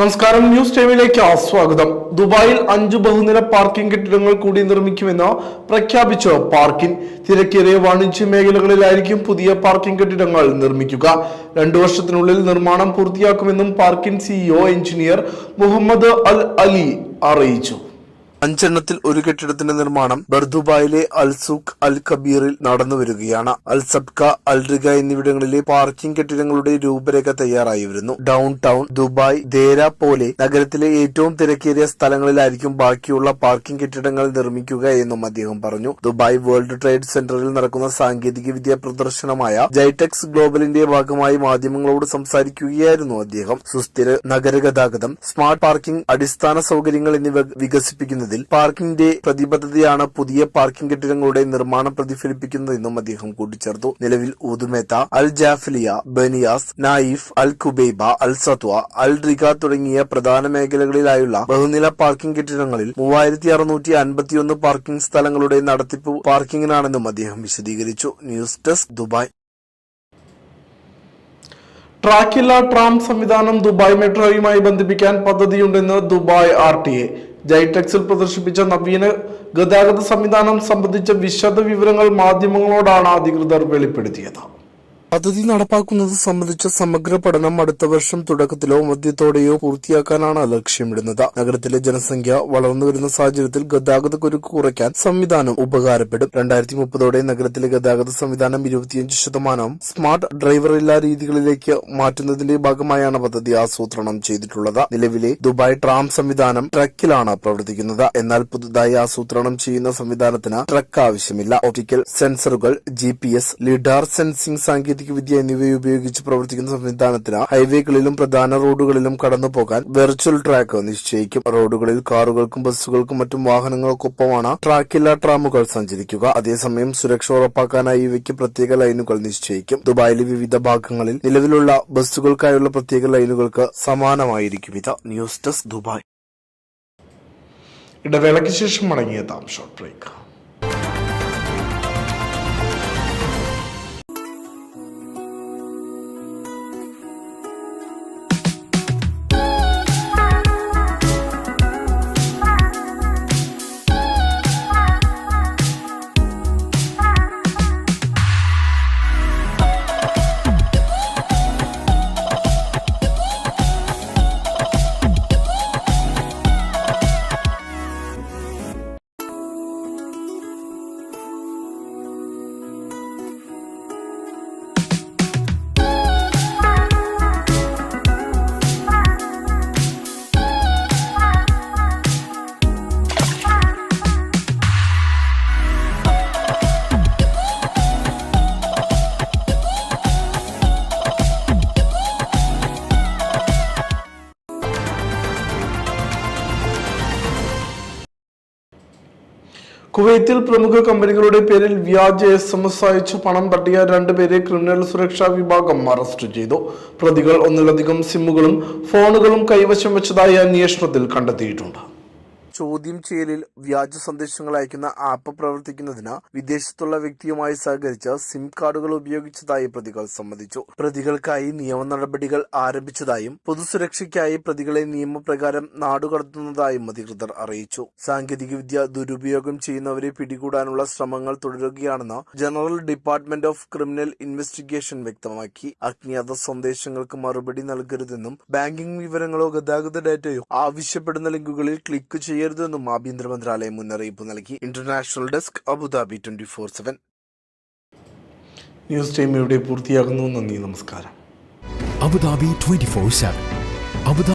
നമസ്കാരം. ന്യൂസ് ടൈമിലേക്ക് സ്വാഗതം. ദുബായിൽ അഞ്ചു ബഹുനില പാർക്കിംഗ് കെട്ടിടങ്ങൾ കൂടി നിർമ്മിക്കുമെന്ന് പ്രഖ്യാപിച്ചു പാർക്കിംഗ്. തിരക്കേറിയ വാണിജ്യ മേഖലകളിലായിരിക്കും പുതിയ പാർക്കിംഗ് കെട്ടിടങ്ങൾ നിർമ്മിക്കുക. രണ്ടു വർഷത്തിനുള്ളിൽ നിർമ്മാണം പൂർത്തിയാക്കുമെന്നും parking CEO engineer Muhammad Al Ali അറിയിച്ചു. അഞ്ചെണ്ണത്തിൽ ഒരു കെട്ടിടത്തിന്റെ നിർമ്മാണം ബർദുബായിലെ അൽസൂഖ് അൽ കബീറിൽ നടന്നു വരികയാണ്. അൽ സബ്ക അൽ റിഗ എന്നിവിടങ്ങളിലെ പാർക്കിംഗ് കെട്ടിടങ്ങളുടെ രൂപരേഖ തയ്യാറായി വരുന്നു. ഡൗൺ ടൗൺ ദുബായ് ദേര പോലെ നഗരത്തിലെ ഏറ്റവും തിരക്കേറിയ സ്ഥലങ്ങളിലായിരിക്കും ബാക്കിയുള്ള പാർക്കിംഗ് കെട്ടിടങ്ങൾ നിർമ്മിക്കുക എന്നും അദ്ദേഹം പറഞ്ഞു. ദുബായ് വേൾഡ് ട്രേഡ് സെന്ററിൽ നടക്കുന്ന സാങ്കേതിക വിദ്യ പ്രദർശനമായ ജൈടെക്സ് ഗ്ലോബലിന്റെ ഭാഗമായി മാധ്യമങ്ങളോട് സംസാരിക്കുകയായിരുന്നു അദ്ദേഹം. സുസ്ഥിര നഗരഗതാഗതം സ്മാർട്ട് പാർക്കിംഗ് അടിസ്ഥാന സൗകര്യങ്ങൾ എന്നിവ വികസിപ്പിക്കുന്നതിൽ പാർക്കിംഗിന്റെ പ്രതിബദ്ധതയാണ് പുതിയ പാർക്കിംഗ് കെട്ടിടങ്ങളുടെ നിർമ്മാണം പ്രതിഫലിപ്പിക്കുന്നതെന്നും അദ്ദേഹം കൂട്ടിച്ചേർത്തു. നിലവിൽ ഉദുമേത്ത അൽ ജാഫലിയ ബനിയാസ് നായിഫ് അൽ കുബൈബ അൽ സത്വ അൽ റിഗ തുടങ്ങിയ പ്രധാന മേഖലകളിലായുള്ള ബഹുനില പാർക്കിംഗ് കെട്ടിടങ്ങളിൽ മൂവായിരത്തി അറുന്നൂറ്റി അൻപത്തിയൊന്ന് പാർക്കിംഗ് സ്ഥലങ്ങളുടെ നടത്തിപ്പ് പാർക്കിംഗിനാണെന്നും അദ്ദേഹം വിശദീകരിച്ചു. News desk Dubai. ട്രാക്കില്ല ട്രാം സംവിധാനം ദുബായ് മെട്രോയുമായി ബന്ധിപ്പിക്കാൻ പദ്ധതിയുണ്ടെന്ന് ദുബായ് ആർ ടി എ. ജൈടെക്സിൽ പ്രദർശിപ്പിച്ച നവീന ഗതാഗത സംവിധാനം സംബന്ധിച്ച വിശദ വിവരങ്ങൾ മാധ്യമങ്ങളോടാണ് അധികൃതർ വെളിപ്പെടുത്തിയത്. പദ്ധതി നടപ്പാക്കുന്നത് സംബന്ധിച്ച സമഗ്ര പഠനം അടുത്ത വർഷം തുടക്കത്തിലോ മധ്യത്തോടെയോ പൂർത്തിയാക്കാനാണ് ലക്ഷ്യമിടുന്നത്. നഗരത്തിലെ ജനസംഖ്യ വളർന്നുവരുന്ന സാഹചര്യത്തിൽ ഗതാഗത കുരുക്ക് കുറയ്ക്കാൻ സംവിധാനം ഉപകാരപ്പെടും. രണ്ടായിരത്തി മുപ്പതോടെ നഗരത്തിലെ ഗതാഗത സംവിധാനം ഇരുപത്തിയഞ്ച് ശതമാനം സ്മാർട്ട് ഡ്രൈവർ എല്ലാ രീതികളിലേക്ക് മാറ്റുന്നതിന്റെ ഭാഗമായാണ് പദ്ധതി ആസൂത്രണം ചെയ്തിട്ടുള്ളത്. നിലവിലെ ദുബായ് ട്രാം സംവിധാനം ട്രക്കിലാണ് പ്രവർത്തിക്കുന്നത്. എന്നാൽ പുതുതായി ആസൂത്രണം ചെയ്യുന്ന സംവിധാനത്തിന് ട്രക്ക് ആവശ്യമില്ല. ഒപ്റ്റിക്കൽ സെൻസറുകൾ G P S lidar sensing സാങ്കേതിക വിദ്യ എന്നിവ ഉപയോഗിച്ച് പ്രവർത്തിക്കുന്ന സംവിധാനത്തിന് ഹൈവേകളിലും പ്രധാന റോഡുകളിലും കടന്നു പോകാൻ വെർച്വൽ ട്രാക്ക് നിശ്ചയിക്കും. റോഡുകളിൽ കാറുകൾക്കും ബസ്സുകൾക്കും മറ്റും വാഹനങ്ങൾക്കൊപ്പമാണ് ട്രാക്കില്ല ട്രാമുകൾ സഞ്ചരിക്കുക. അതേസമയം സുരക്ഷ ഉറപ്പാക്കാനായി ഇവയ്ക്ക് പ്രത്യേക ലൈനുകൾ നിശ്ചയിക്കും. ദുബായിലെ വിവിധ ഭാഗങ്ങളിൽ നിലവിലുള്ള ബസ്സുകൾക്കായുള്ള പ്രത്യേക ലൈനുകൾക്ക് സമാനമായിരിക്കും ഇത്. News desk Dubai. ഇടവേളയ്ക്ക് ശേഷം മടങ്ങിയെത്താം ഷോർട്ട് ബ്രേക്ക്. കുവൈത്തിൽ പ്രമുഖ കമ്പനികളുടെ പേരിൽ വ്യാജ എസ് എം എസ് അയച്ച് പണം തട്ടിയ രണ്ടുപേരെ ക്രിമിനൽ സുരക്ഷാ വിഭാഗം അറസ്റ്റ് ചെയ്തു. പ്രതികൾ ഒന്നിലധികം സിമ്മുകളും ഫോണുകളും കൈവശം വെച്ചതായി അന്വേഷണത്തിൽ കണ്ടെത്തിയിട്ടുണ്ട്. ചോദ്യം ചെയ്യലിൽ വ്യാജ സന്ദേശങ്ങൾ അയക്കുന്ന ആപ്പ് പ്രവർത്തിക്കുന്നതിന് വിദേശത്തുള്ള വ്യക്തിയുമായി സഹകരിച്ച് സിം കാർഡുകൾ ഉപയോഗിച്ചതായി പ്രതികൾ സമ്മതിച്ചു. പ്രതികൾക്കായി നിയമ നടപടികൾ ആരംഭിച്ചതായും പൊതുസുരക്ഷയ്ക്കായി പ്രതികളെ നിയമപ്രകാരം നാടുകടത്തുന്നതായും അധികൃതർ അറിയിച്ചു. സാങ്കേതികവിദ്യ ദുരുപയോഗം ചെയ്യുന്നവരെ പിടികൂടാനുള്ള ശ്രമങ്ങൾ തുടരുകയാണെന്ന് general department of criminal investigation വ്യക്തമാക്കി. അജ്ഞാത സന്ദേശങ്ങൾക്ക് മറുപടി നൽകരുതെന്നും ബാങ്കിംഗ് വിവരങ്ങളോ ഗതാഗത ഡാറ്റയോ ആവശ്യപ്പെടുന്ന ലിങ്കുകളിൽ ക്ലിക്ക് ചെയ്യരുതെന്നും ആഭ്യന്തര മന്ത്രാലയം മുന്നറിയിപ്പ് നൽകി. International desk Abu Dhabi twenty four seven news time ഇവിടെ പൂർത്തിയാകുന്നു. നന്ദി നമസ്കാരം. Abu Dhabi 24 7. Abu Dhabi